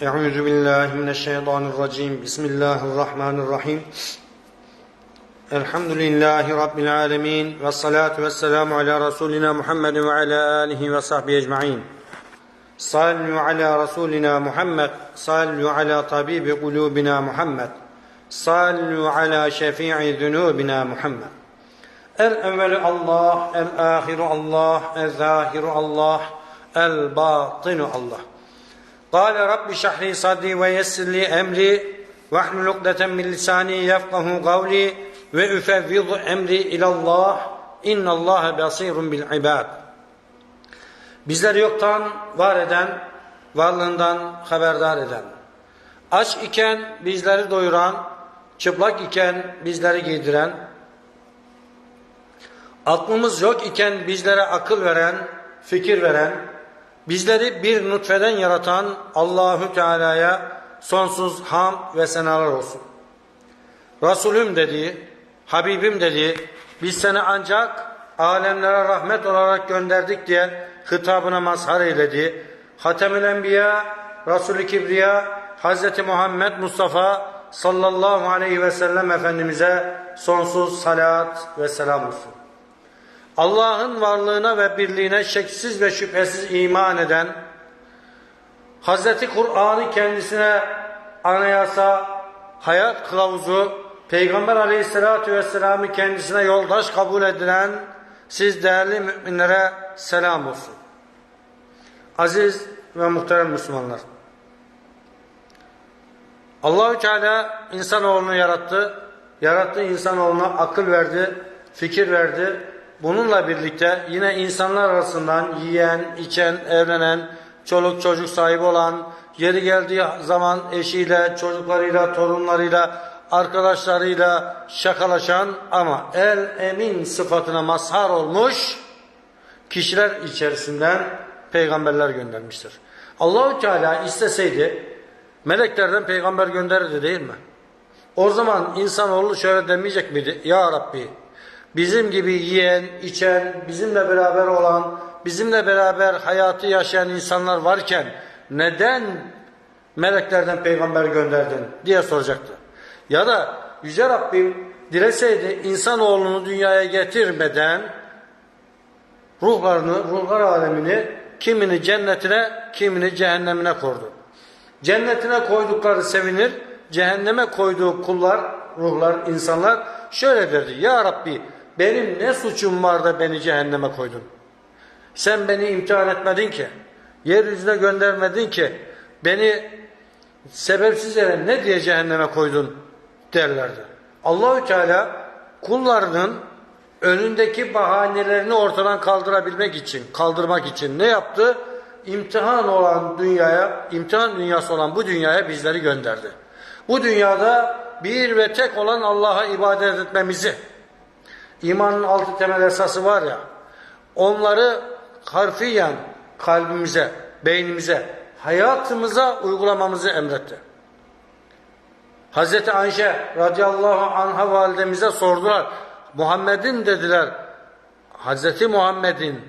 Euzu billahi mineşşeytanirracim. Bismillahirrahmanirrahim. Elhamdülillahi rabbil alamin ve salatu vesselamu ala rasulina Muhammed ve ala alihi ve sahbihi ecmaîn. Sallu ala rasulina Muhammed, sallu ala tabibi kulubina Muhammed. Sallu ala şefii zunubina Muhammed. El evvelu Allah, el ahiru Allah, el zahiru Allah, el batinu Allah. Kâle Rabbi şahri sadri ve yessirli emri vahnul ukdeten min lisani yefkahu kavli ve üfevvidu emri ilallah innallâhe basirun bil ibad. Bizleri yoktan var eden, varlığından haberdar eden, aç iken bizleri doyuran, çıplak iken bizleri giydiren, aklımız yok iken bizlere akıl veren, fikir veren, bizleri bir nutfeden yaratan Allahü Teala'ya sonsuz ham ve senalar olsun. Resulüm dedi, Habibim dedi, biz seni ancak alemlere rahmet olarak gönderdik diye hitabına mazhar eyledi. Hatemül Enbiya, Resulü Kibriya, Hazreti Muhammed Mustafa sallallahu aleyhi ve sellem Efendimiz'e sonsuz salat ve selam olsun. Allah'ın varlığına ve birliğine şeksiz ve şüphesiz iman eden, Hazreti Kur'an'ı kendisine anayasa, hayat kılavuzu, Peygamber aleyhissalatü vesselam'ı kendisine yoldaş kabul edilen siz değerli müminlere selam olsun. Aziz ve muhterem Müslümanlar. Allahü Teala insanoğlunu yarattı. Yarattığı insanoğluna akıl verdi, fikir verdi. Bununla birlikte yine insanlar arasından yiyen, içen, evlenen, çoluk çocuk sahibi olan, yeri geldiği zaman eşiyle, çocuklarıyla, torunlarıyla, arkadaşlarıyla şakalaşan ama el emin sıfatına mazhar olmuş kişiler içerisinden peygamberler göndermiştir. Allahü Teala isteseydi meleklerden peygamber gönderirdi değil mi? O zaman insanoğlu şöyle demeyecek miydi? Ya Rabbi bizim gibi yiyen, içen, bizimle beraber olan, bizimle beraber hayatı yaşayan insanlar varken neden meleklerden peygamber gönderdin diye soracaktı. Ya da Yüce Rabbim dileseydi insanoğlunu dünyaya getirmeden ruhlarını, ruhlar alemini kimini cennetine, kimini cehennemine koydu. Cennetine koydukları sevinir, cehenneme koyduğu kullar, ruhlar, insanlar şöyle derdi. Ya Rabbi benim ne suçum var da beni cehenneme koydun? Sen beni imtihan etmedin ki, yeryüzüne göndermedin ki, beni sebepsiz yere ne diye cehenneme koydun derlerdi. Allahü Teala kullarının önündeki bahanelerini ortadan kaldırabilmek için, kaldırmak için ne yaptı? İmtihan olan dünyaya, imtihan dünyası olan bu dünyaya bizleri gönderdi. Bu dünyada bir ve tek olan Allah'a ibadet etmemizi, imanın altı temel esası var ya, onları harfiyen kalbimize, beynimize, hayatımıza uygulamamızı emretti. Hazreti Ayşe radıyallahu anha validemize sordular. Muhammed'in dediler. Hazreti Muhammed'in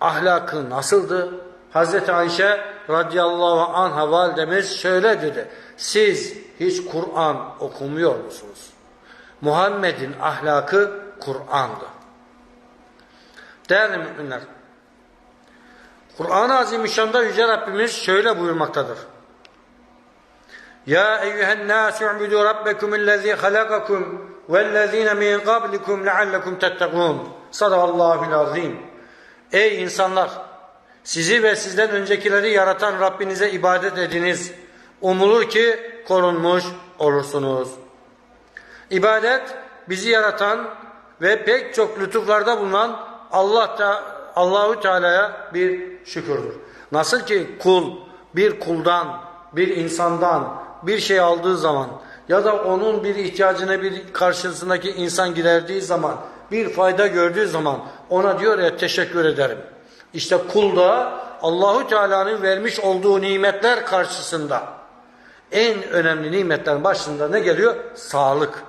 ahlakı nasıldı? Hazreti Ayşe radıyallahu anha validemiz şöyle dedi. Siz hiç Kur'an okumuyor musunuz? Muhammed'in ahlakı Kur'an'dı. Değerli müminler, Kur'an-ı Azimüşşan'da Yüce Rabbimiz şöyle buyurmaktadır. Ya eyyühen nâsü u'budu rabbekumüllezî halakakum vellezîne min qablikum leallekum tettegûn. Sadakallâhul azîm. Ey insanlar! Sizi ve sizden öncekileri yaratan Rabbinize ibadet ediniz. Umulur ki korunmuş olursunuz. İbadet bizi yaratan ve pek çok lütuflarda bulunan Allah da Allahü Teala'ya bir şükürdür. Nasıl ki kul bir kuldan, bir insandan bir şey aldığı zaman ya da onun bir ihtiyacını bir karşısındaki insan giderdiği zaman bir fayda gördüğü zaman ona diyor ya teşekkür ederim. İşte kul da Allahü Teala'nın vermiş olduğu nimetler karşısında en önemli nimetlerin başında ne geliyor? Sağlık.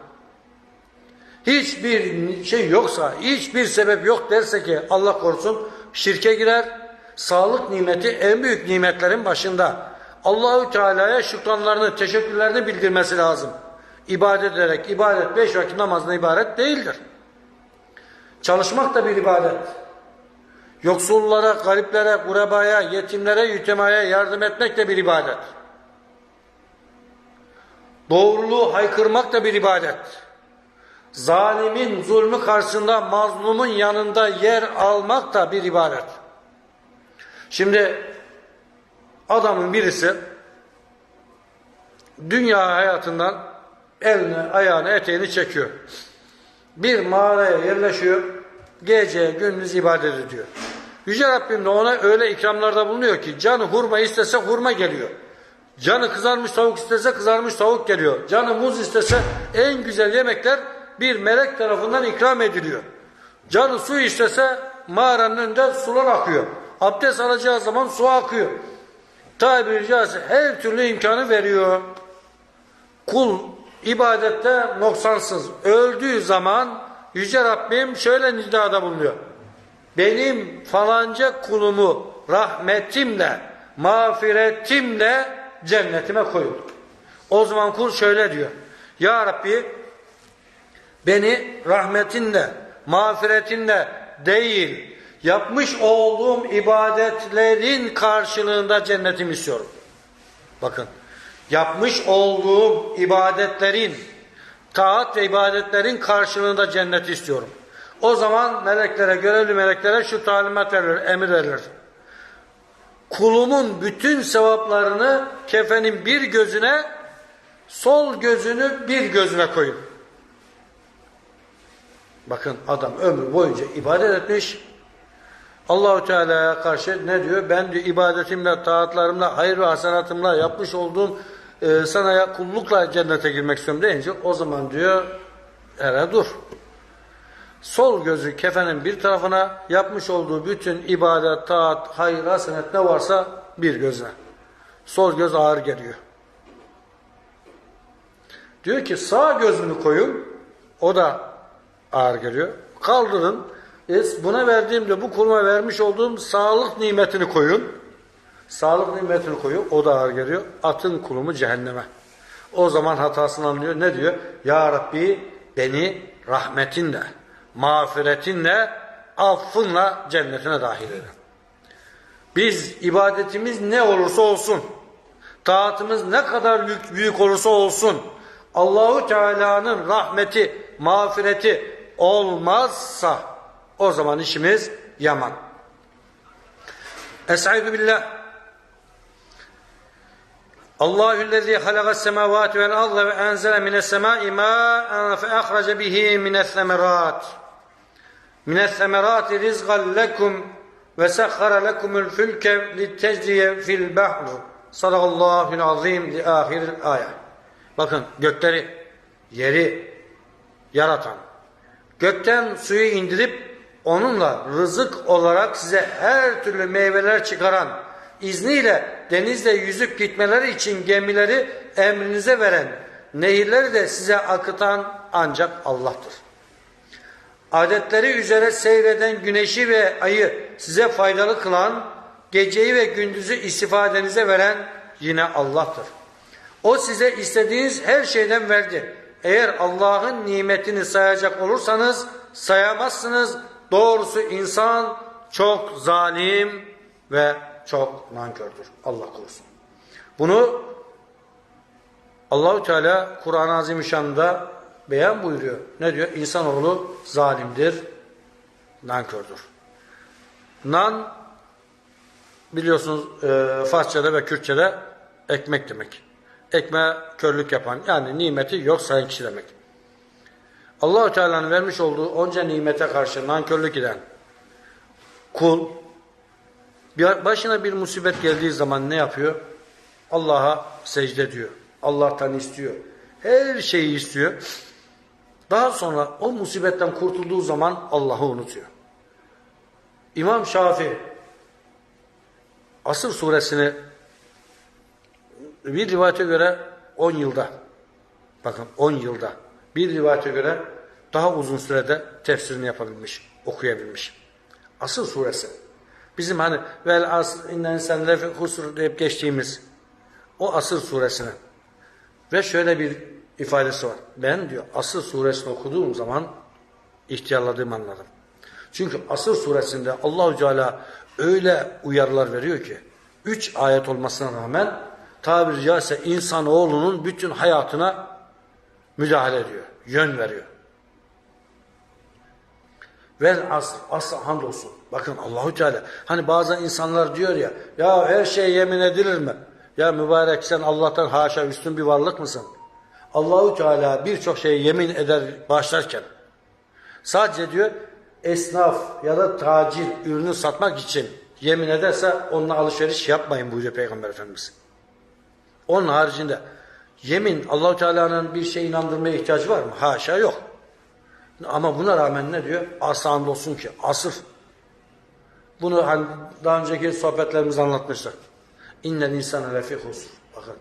Hiçbir şey yoksa, hiçbir sebep yok derse ki Allah korusun şirke girer. Sağlık nimeti en büyük nimetlerin başında. Allahü Teala'ya şükranlarını, teşekkürlerini bildirmesi lazım. İbadet ederek, ibadet beş vakit namazına ibaret değildir. Çalışmak da bir ibadet. Yoksullara, gariplere, gurebaya, yetimlere, yütemaya yardım etmek de bir ibadet. Doğruluğu haykırmak da bir ibadet. Zalimin zulmü karşısında mazlumun yanında yer almak da bir ibadet. Şimdi adamın birisi dünya hayatından elini, ayağını, eteğini çekiyor. Bir mağaraya yerleşiyor. Gece, gündüz ibadet ediyor. Yüce Rabbim de ona öyle ikramlarda bulunuyor ki canı hurma istese hurma geliyor. Canı kızarmış tavuk istese kızarmış tavuk geliyor. Canı muz istese en güzel yemekler bir melek tarafından ikram ediliyor. Canı su istese mağaranın önünde sular akıyor. Abdest alacağı zaman su akıyor. Tabiri caizse her türlü imkanı veriyor. Kul ibadette noksansız. Öldüğü zaman Yüce Rabbim şöyle nidada bulunuyor. Benim falanca kulumu rahmetimle, mağfiretimle cennetime koyun. O zaman kul şöyle diyor. Ya Rabbi beni rahmetinle, mağfiretinle değil, yapmış olduğum ibadetlerin karşılığında cennetim istiyorum. Bakın, yapmış olduğum ibadetlerin, taat ve ibadetlerin karşılığında cennet istiyorum. O zaman meleklere, görevli meleklere şu talimat verilir, emir verilir. Kulumun bütün sevaplarını kefenin bir gözüne, sol gözünü bir gözüne koyun. Bakın adam ömür boyunca ibadet etmiş. Allahu Teala'ya karşı ne diyor? Ben diyor ibadetimle, taatlarımla, hayır ve hasenatımla yapmış olduğum e, sana kullukla cennete girmek istiyorum deyince o zaman diyor ere dur. Sol gözü kefenin bir tarafına yapmış olduğu bütün ibadet, taat, hayır, hasenet ne varsa bir gözüne. Sol göz ağır geliyor. Diyor ki sağ gözünü koyun. O da ağır geliyor. Kaldırın. E, buna verdiğimde bu kuluma vermiş olduğum sağlık nimetini koyun. Sağlık nimetini koyun. O da ağır geliyor. Atın kulumu cehenneme. O zaman hatasını anlıyor. Ne diyor? Ya Rabbi beni rahmetinle, mağfiretinle, affınla cennetine dahil eyle. Biz ibadetimiz ne olursa olsun, taatımız ne kadar büyük, büyük olursa olsun, Allahu Teala'nın rahmeti, mağfireti olmazsa o zaman işimiz yaman. Estaizu billah. Allahüllezî halagas semâvâti vel arda ve enzele mines semâi mâ'en fe ahrace bihi mines semerât. Mines semerâti rizgan lekum ve sekhara lekumul fülke littecdiye fil bahru. Sadakallâhul azîm li ahiril ayet. Bakın gökleri, yeri yaratan, gökten suyu indirip onunla rızık olarak size her türlü meyveler çıkaran, izniyle denizde yüzüp gitmeleri için gemileri emrinize veren, nehirleri de size akıtan ancak Allah'tır. Adetleri üzere seyreden güneşi ve ayı size faydalı kılan, geceyi ve gündüzü istifadenize veren yine Allah'tır. O size istediğiniz her şeyden verdi. Eğer Allah'ın nimetini sayacak olursanız sayamazsınız. Doğrusu insan çok zalim ve çok nankördür. Allah korusun. Bunu Allahu Teala Kur'an-ı Azimüşşan'da beyan buyuruyor. Ne diyor? İnsanoğlu zalimdir, nankördür. Nan biliyorsunuz e, Farsçada ve Kürtçede ekmek demek. Ekmeğe körlük yapan yani nimeti yok sayan kişi demek. Allahu Teala'nın vermiş olduğu onca nimete karşı nankörlük eden kul başına bir musibet geldiği zaman ne yapıyor? Allah'a secde diyor. Allah'tan istiyor. Her şeyi istiyor. Daha sonra o musibetten kurtulduğu zaman Allah'ı unutuyor. İmam Şafii Asır suresini bir rivayete göre 10 yılda bakın 10 yılda bir rivayete göre daha uzun sürede tefsirini yapabilmiş, okuyabilmiş. Asıl suresi. Bizim hani vel asr innen sen lefi husur deyip geçtiğimiz O Asır suresine. Ve şöyle bir ifadesi var. Ben diyor Asır suresini okuduğum zaman ihtiyarladığımı anladım. Çünkü Asır suresinde Allahu Teala öyle uyarılar veriyor ki üç ayet olmasına rağmen tabiri caizse insanoğlunun bütün hayatına müdahale ediyor, yön veriyor. Ve asr, asr hamdolsun. Bakın Allahu Teala. Hani bazen insanlar diyor ya, ya her şeye yemin edilir mi? Ya mübarek sen Allah'tan haşa üstün bir varlık mısın? Allahu Teala birçok şeye yemin eder başlarken. Sadece diyor esnaf ya da tacir ürünü satmak için yemin ederse onunla alışveriş yapmayın buyuruyor Peygamber Efendimiz. Onun haricinde yemin Allahu Teala'nın bir şey inandırmaya ihtiyacı var mı? Haşa yok. Ama buna rağmen ne diyor? Aslan olsun ki asır. Bunu hani daha önceki sohbetlerimizde anlatmıştık. İnnel insane lefi husr. Bakın.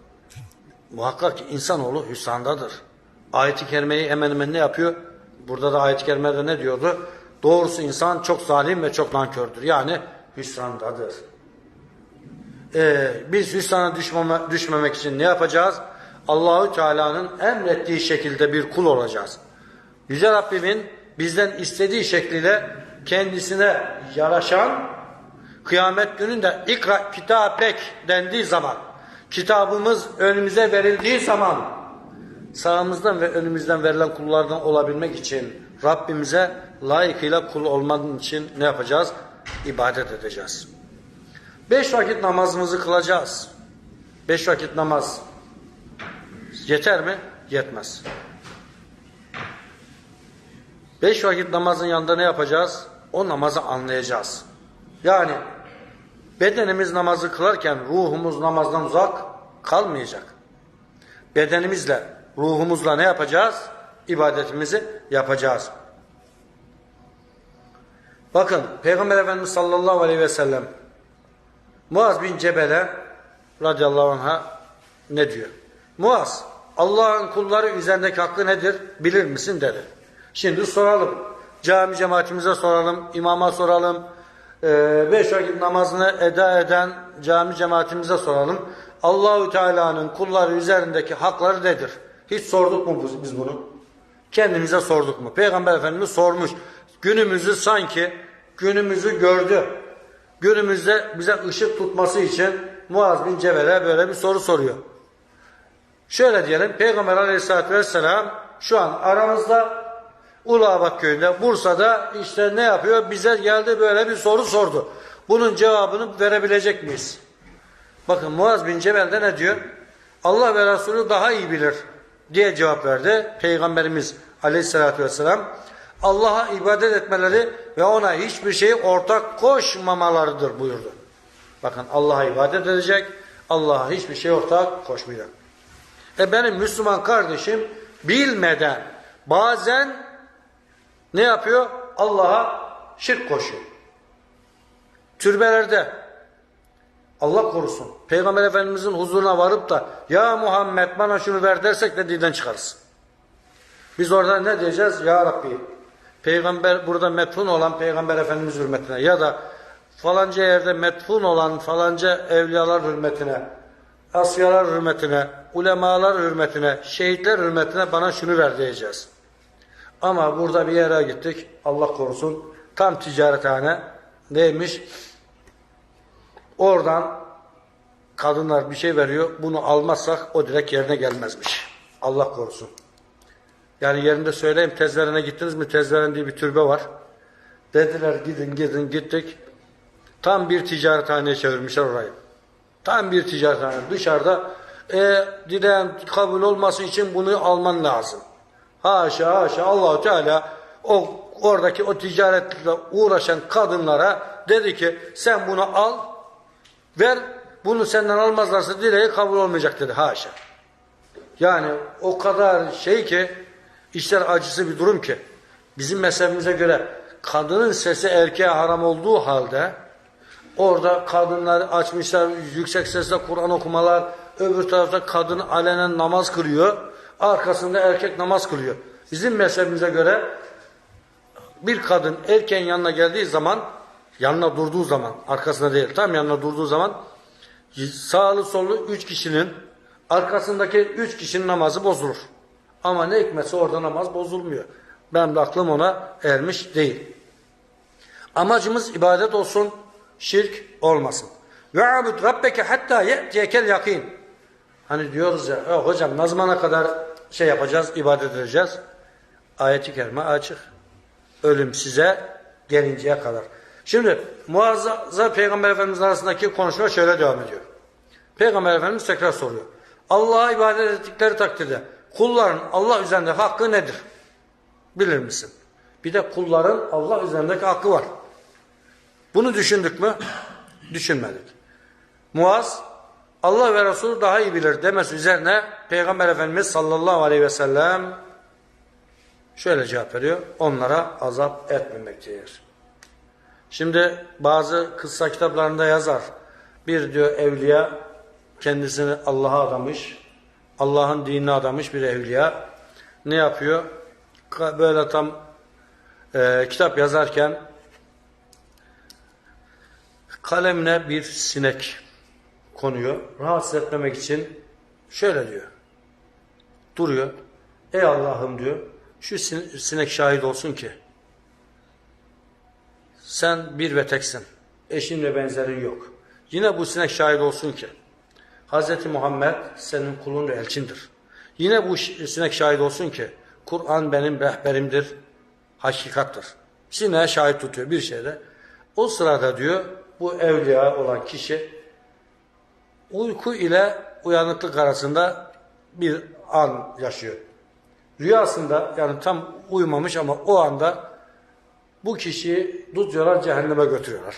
Muhakkak ki insanoğlu hüsrandadır. Ayet-i kerimeyi hemen hemen ne yapıyor? Burada da ayet-i kerimede ne diyordu? Doğrusu insan çok zalim ve çok nankördür. Yani hüsrandadır. Ee, biz hüsrana düşmeme, düşmemek için ne yapacağız? Allahü Teala'nın emrettiği şekilde bir kul olacağız. Yüce Rabbimin bizden istediği şekliyle kendisine yaraşan kıyamet gününde ikra kitapek dendiği zaman kitabımız önümüze verildiği zaman sağımızdan ve önümüzden verilen kullardan olabilmek için Rabbimize layıkıyla kul olmanın için ne yapacağız? İbadet edeceğiz. Beş vakit namazımızı kılacağız. Beş vakit namaz yeter mi? Yetmez. Beş vakit namazın yanında ne yapacağız? O namazı anlayacağız. Yani bedenimiz namazı kılarken ruhumuz namazdan uzak kalmayacak. Bedenimizle, ruhumuzla ne yapacağız? İbadetimizi yapacağız. Bakın Peygamber Efendimiz sallallahu aleyhi ve sellem Muaz bin Cebel'e radıyallahu anh'a ne diyor? Muaz Allah'ın kulları üzerindeki hakkı nedir bilir misin dedi. Şimdi soralım. Cami cemaatimize soralım, imama soralım, ee, beş vakit namazını eda eden cami cemaatimize soralım. Allahü Teala'nın kulları üzerindeki hakları nedir? Hiç sorduk mu biz bunu? Kendimize sorduk mu? Peygamber Efendimiz sormuş. Günümüzü sanki günümüzü gördü. Günümüzde bize ışık tutması için Muaz bin Cebel'e böyle bir soru soruyor. Şöyle diyelim Peygamber Aleyhisselatü Vesselam şu an aramızda Uluabat köyünde Bursa'da işte ne yapıyor? Bize geldi böyle bir soru sordu. Bunun cevabını verebilecek miyiz? Bakın Muaz bin Cebel de ne diyor? Allah ve Resulü daha iyi bilir diye cevap verdi. Peygamberimiz Aleyhisselatü Vesselam Allah'a ibadet etmeleri ve ona hiçbir şey ortak koşmamalarıdır buyurdu. Bakın Allah'a ibadet edecek, Allah'a hiçbir şey ortak koşmayacak. E benim Müslüman kardeşim bilmeden bazen ne yapıyor? Allah'a şirk koşuyor. Türbelerde Allah korusun. Peygamber Efendimizin huzuruna varıp da ya Muhammed bana şunu ver dersek de dilden çıkarız. Biz orada ne diyeceğiz? Ya Rabbi peygamber burada metfun olan peygamber efendimiz hürmetine ya da falanca yerde metfun olan falanca evliyalar hürmetine asyalar hürmetine ulemalar hürmetine şehitler hürmetine bana şunu ver diyeceğiz. Ama burada bir yere gittik Allah korusun tam ticarethane neymiş oradan kadınlar bir şey veriyor bunu almazsak o direkt yerine gelmezmiş. Allah korusun. Yani yerinde söyleyeyim tezlerine gittiniz mi? Tezlerin diye bir türbe var. Dediler gidin gidin gittik. Tam bir ticarethaneye çevirmişler orayı. Tam bir ticarethane. Dışarıda e, dileyen kabul olması için bunu alman lazım. Haşa haşa Allahu Teala o oradaki o ticaretle uğraşan kadınlara dedi ki sen bunu al ver bunu senden almazlarsa dileği kabul olmayacak dedi. Haşa. Yani o kadar şey ki işler acısı bir durum ki bizim mezhebimize göre kadının sesi erkeğe haram olduğu halde orada kadınlar açmışlar yüksek sesle Kur'an okumalar öbür tarafta kadın alenen namaz kılıyor arkasında erkek namaz kılıyor. Bizim mezhebimize göre bir kadın erkeğin yanına geldiği zaman yanına durduğu zaman arkasında değil tam yanına durduğu zaman Sağlı sollu üç kişinin arkasındaki üç kişinin namazı bozulur. Ama ne hikmetse orada namaz bozulmuyor. Ben de aklım ona ermiş değil. Amacımız ibadet olsun, şirk olmasın. Ve abud rabbeke hatta ye'tiyekel yakin. Hani diyoruz ya, "Ya hocam ne zamana kadar şey yapacağız, ibadet edeceğiz? Ayet-i kerime açık. Ölüm size gelinceye kadar. Şimdi Muazza Peygamber Efendimiz arasındaki konuşma şöyle devam ediyor. Peygamber Efendimiz tekrar soruyor. Allah'a ibadet ettikleri takdirde kulların Allah üzerindeki hakkı nedir? Bilir misin? Bir de kulların Allah üzerindeki hakkı var. Bunu düşündük mü? Düşünmedik. Muaz Allah ve Resulü daha iyi bilir demesi üzerine Peygamber Efendimiz sallallahu aleyhi ve sellem şöyle cevap veriyor. Onlara azap etmemektedir. Şimdi bazı kıssa kitaplarında yazar. Bir diyor evliya kendisini Allah'a adamış. Allah'ın dinine adamış bir evliya. Ne yapıyor? Böyle tam e, kitap yazarken kalemine bir sinek konuyor. Rahatsız etmemek için şöyle diyor. Duruyor. Ey Allah'ım diyor. Şu sin- sinek şahit olsun ki sen bir ve teksin. Eşin ve benzerin yok. Yine bu sinek şahit olsun ki Hz. Muhammed senin kulun ve elçindir. Yine bu sinek şahit olsun ki Kur'an benim rehberimdir, hakikattır. Sineğe şahit tutuyor bir şeyde. O sırada diyor bu evliya olan kişi uyku ile uyanıklık arasında bir an yaşıyor. Rüyasında yani tam uyumamış ama o anda bu kişiyi tutuyorlar cehenneme götürüyorlar.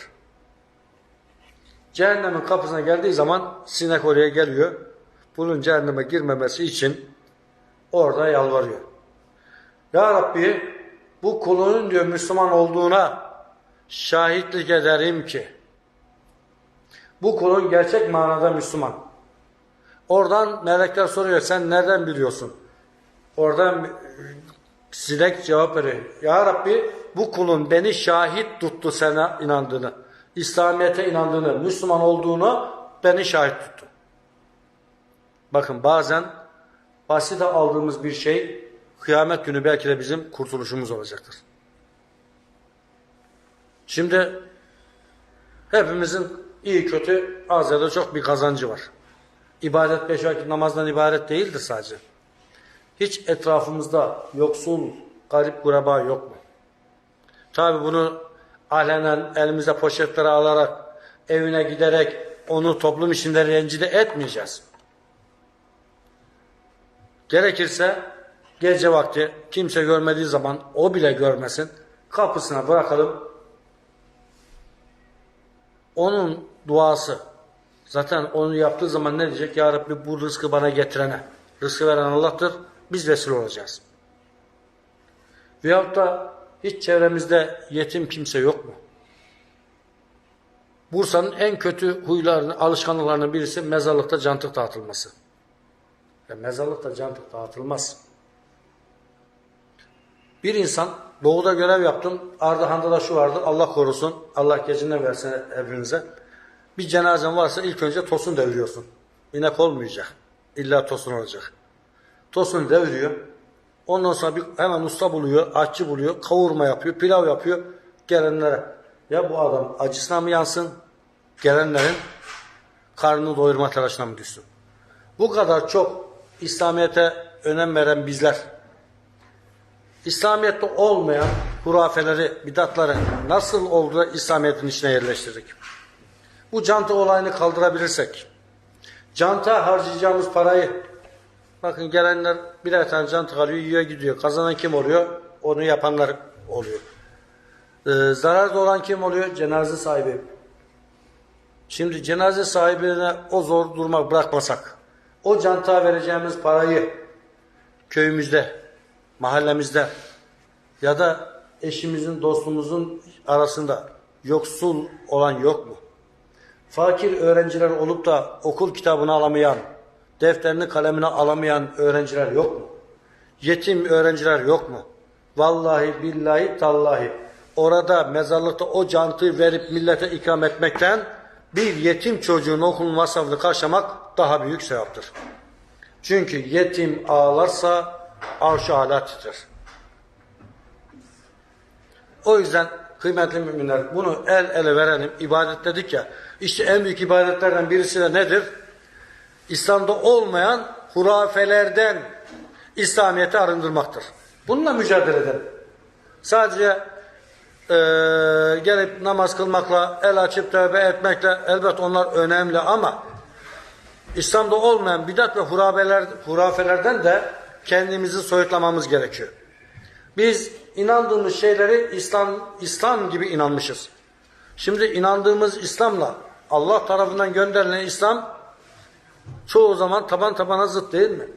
Cehennemin kapısına geldiği zaman sinek oraya geliyor. Bunun cehenneme girmemesi için orada yalvarıyor. Ya Rabbi bu kulunun diyor Müslüman olduğuna şahitlik ederim ki bu kulun gerçek manada Müslüman. Oradan melekler soruyor sen nereden biliyorsun? Oradan sinek cevap veriyor. Ya Rabbi bu kulun beni şahit tuttu sana inandığını. İslamiyet'e inandığını, Müslüman olduğunu beni şahit tuttu. Bakın bazen basite aldığımız bir şey kıyamet günü belki de bizim kurtuluşumuz olacaktır. Şimdi hepimizin iyi kötü az ya da çok bir kazancı var. İbadet beş vakit namazdan ibaret değildir sadece. Hiç etrafımızda yoksul, garip kuraba yok mu? Tabi bunu alenen elimize poşetlere alarak, evine giderek onu toplum içinde rencide etmeyeceğiz. Gerekirse gece vakti kimse görmediği zaman o bile görmesin. Kapısına bırakalım. Onun duası zaten onu yaptığı zaman ne diyecek? Ya Rabbi bu rızkı bana getirene. Rızkı veren Allah'tır. Biz vesile olacağız. Veyahut da hiç çevremizde yetim kimse yok mu? Bursa'nın en kötü huylarını, alışkanlıklarının birisi mezarlıkta cantık dağıtılması. Ya mezarlıkta cantık dağıtılmaz. Bir insan doğuda görev yaptım. Ardahan'da da şu vardı. Allah korusun. Allah gecinden versin hepinize. Bir cenazen varsa ilk önce tosun deviriyorsun. İnek olmayacak. İlla tosun olacak. Tosunu deviriyor. Ondan sonra bir hemen usta buluyor, aşçı buluyor, kavurma yapıyor, pilav yapıyor gelenlere. Ya bu adam acısına mı yansın, gelenlerin karnını doyurma telaşına mı düşsün? Bu kadar çok İslamiyet'e önem veren bizler, İslamiyet'te olmayan hurafeleri, bidatları nasıl oldu da İslamiyet'in içine yerleştirdik? Bu canta olayını kaldırabilirsek, canta harcayacağımız parayı Bakın gelenler birer tane canta alıyor, yiyor gidiyor. Kazanan kim oluyor? Onu yapanlar oluyor. Ee, zararda olan kim oluyor? Cenaze sahibi. Şimdi cenaze sahibine o zor duruma bırakmasak, o canta vereceğimiz parayı köyümüzde, mahallemizde ya da eşimizin, dostumuzun arasında yoksul olan yok mu? Fakir öğrenciler olup da okul kitabını alamayan, defterini kalemini alamayan öğrenciler yok mu? Yetim öğrenciler yok mu? Vallahi billahi tallahi orada mezarlıkta o cantıyı verip millete ikram etmekten bir yetim çocuğun okul masrafını karşılamak daha büyük sevaptır. Çünkü yetim ağlarsa arş-ı ala titrer. O yüzden kıymetli müminler bunu el ele verelim. İbadet dedik ya. İşte en büyük ibadetlerden birisi de nedir? İslam'da olmayan hurafelerden İslamiyet'i arındırmaktır. Bununla mücadele edelim. Sadece eee, gelip namaz kılmakla, el açıp tövbe etmekle elbet onlar önemli ama İslam'da olmayan bidat ve hurafeler, hurafelerden de kendimizi soyutlamamız gerekiyor. Biz inandığımız şeyleri İslam İslam gibi inanmışız. Şimdi inandığımız İslam'la Allah tarafından gönderilen İslam çoğu zaman taban tabana zıt değil mi?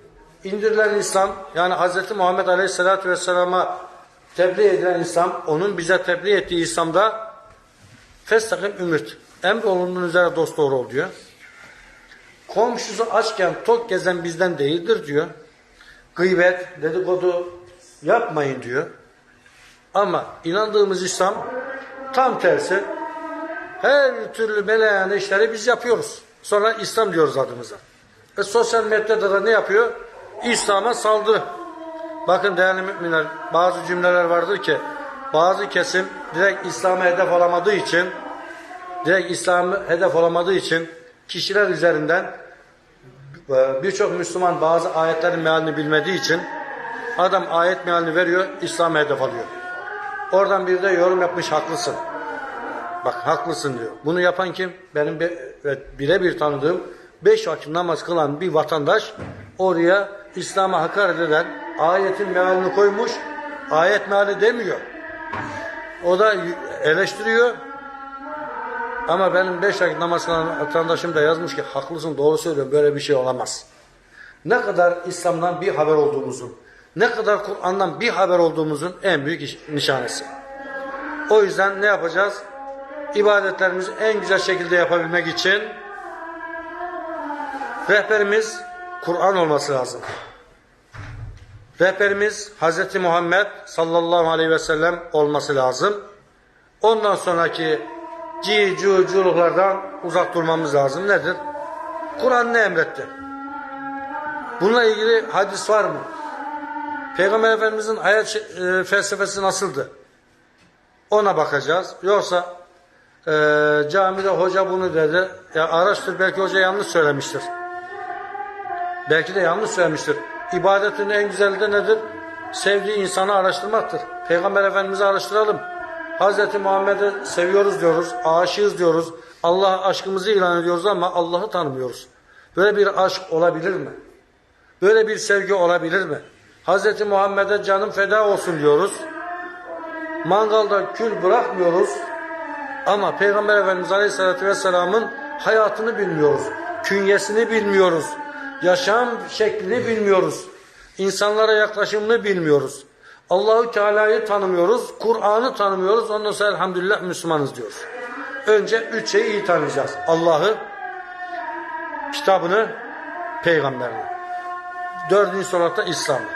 İndirilen İslam yani Hz. Muhammed Aleyhisselatü Vesselam'a tebliğ edilen İslam onun bize tebliğ ettiği İslam'da festakim ümit emrolunduğun üzere dost doğru ol diyor. Komşusu açken tok gezen bizden değildir diyor. Gıybet, dedikodu yapmayın diyor. Ama inandığımız İslam tam tersi. Her türlü meleğane işleri biz yapıyoruz. Sonra İslam diyoruz adımıza. E sosyal medyada da ne yapıyor? İslam'a saldırı. Bakın değerli müminler bazı cümleler vardır ki bazı kesim direkt İslam'a hedef alamadığı için direkt İslam'ı hedef alamadığı için kişiler üzerinden e, birçok Müslüman bazı ayetlerin mealini bilmediği için adam ayet mealini veriyor İslam'a hedef alıyor. Oradan bir de yorum yapmış haklısın. Bak haklısın diyor. Bunu yapan kim? Benim birebir tanıdığım beş vakit namaz kılan bir vatandaş oraya İslam'a hakaret eden ayetin mealini koymuş. Ayet meali demiyor. O da eleştiriyor. Ama benim beş vakit namaz kılan vatandaşım da yazmış ki haklısın doğru söylüyorsun böyle bir şey olamaz. Ne kadar İslam'dan bir haber olduğumuzun, ne kadar Kur'an'dan bir haber olduğumuzun en büyük iş- nişanesi. O yüzden ne yapacağız? İbadetlerimizi en güzel şekilde yapabilmek için rehberimiz Kur'an olması lazım. Rehberimiz Hz. Muhammed sallallahu aleyhi ve sellem olması lazım. Ondan sonraki ci, cu, culuklardan uzak durmamız lazım. Nedir? Kur'an ne emretti? Bununla ilgili hadis var mı? Peygamber Efendimizin hayat e, felsefesi nasıldı? Ona bakacağız. Yoksa e, camide hoca bunu dedi. Ya araştır belki hoca yanlış söylemiştir. Belki de yanlış söylemiştir. İbadetin en güzeli de nedir? Sevdiği insanı araştırmaktır. Peygamber Efendimiz'i araştıralım. Hz. Muhammed'i seviyoruz diyoruz, aşığız diyoruz. Allah aşkımızı ilan ediyoruz ama Allah'ı tanımıyoruz. Böyle bir aşk olabilir mi? Böyle bir sevgi olabilir mi? Hz. Muhammed'e canım feda olsun diyoruz. Mangalda kül bırakmıyoruz. Ama Peygamber Efendimiz Aleyhisselatü Vesselam'ın hayatını bilmiyoruz. Künyesini bilmiyoruz. Yaşam şeklini bilmiyoruz. İnsanlara yaklaşımını bilmiyoruz. Allahü Teala'yı tanımıyoruz. Kur'an'ı tanımıyoruz. Ondan sonra elhamdülillah Müslümanız diyoruz. Önce üç şeyi iyi tanıyacağız. Allah'ı, kitabını, peygamberini. Dördüncü olarak da İslam'ı.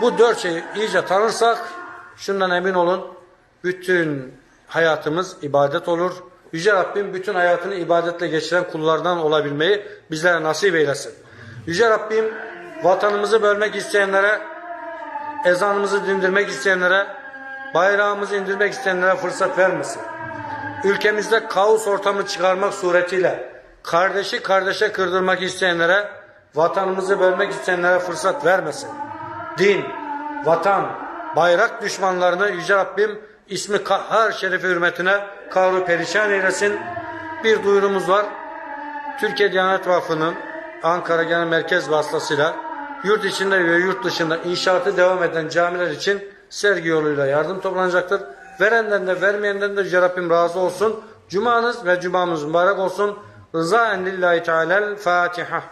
Bu dört şeyi iyice tanırsak şundan emin olun bütün hayatımız ibadet olur. Yüce Rabbim bütün hayatını ibadetle geçiren kullardan olabilmeyi bizlere nasip eylesin. Yüce Rabbim vatanımızı bölmek isteyenlere, ezanımızı dindirmek isteyenlere, bayrağımızı indirmek isteyenlere fırsat vermesin. Ülkemizde kaos ortamı çıkarmak suretiyle kardeşi kardeşe kırdırmak isteyenlere, vatanımızı bölmek isteyenlere fırsat vermesin. Din, vatan, bayrak düşmanlarını Yüce Rabbim ismi kahhar şerefi hürmetine kahru perişan eylesin. Bir duyurumuz var. Türkiye Diyanet Vakfı'nın Ankara Genel Merkez vasıtasıyla yurt içinde ve yurt dışında inşaatı devam eden camiler için sergi yoluyla yardım toplanacaktır. Verenden de vermeyenden de Yüce Rabbim razı olsun. Cumanız ve cumamız mübarek olsun. Rıza lillahi teala'l Fatiha.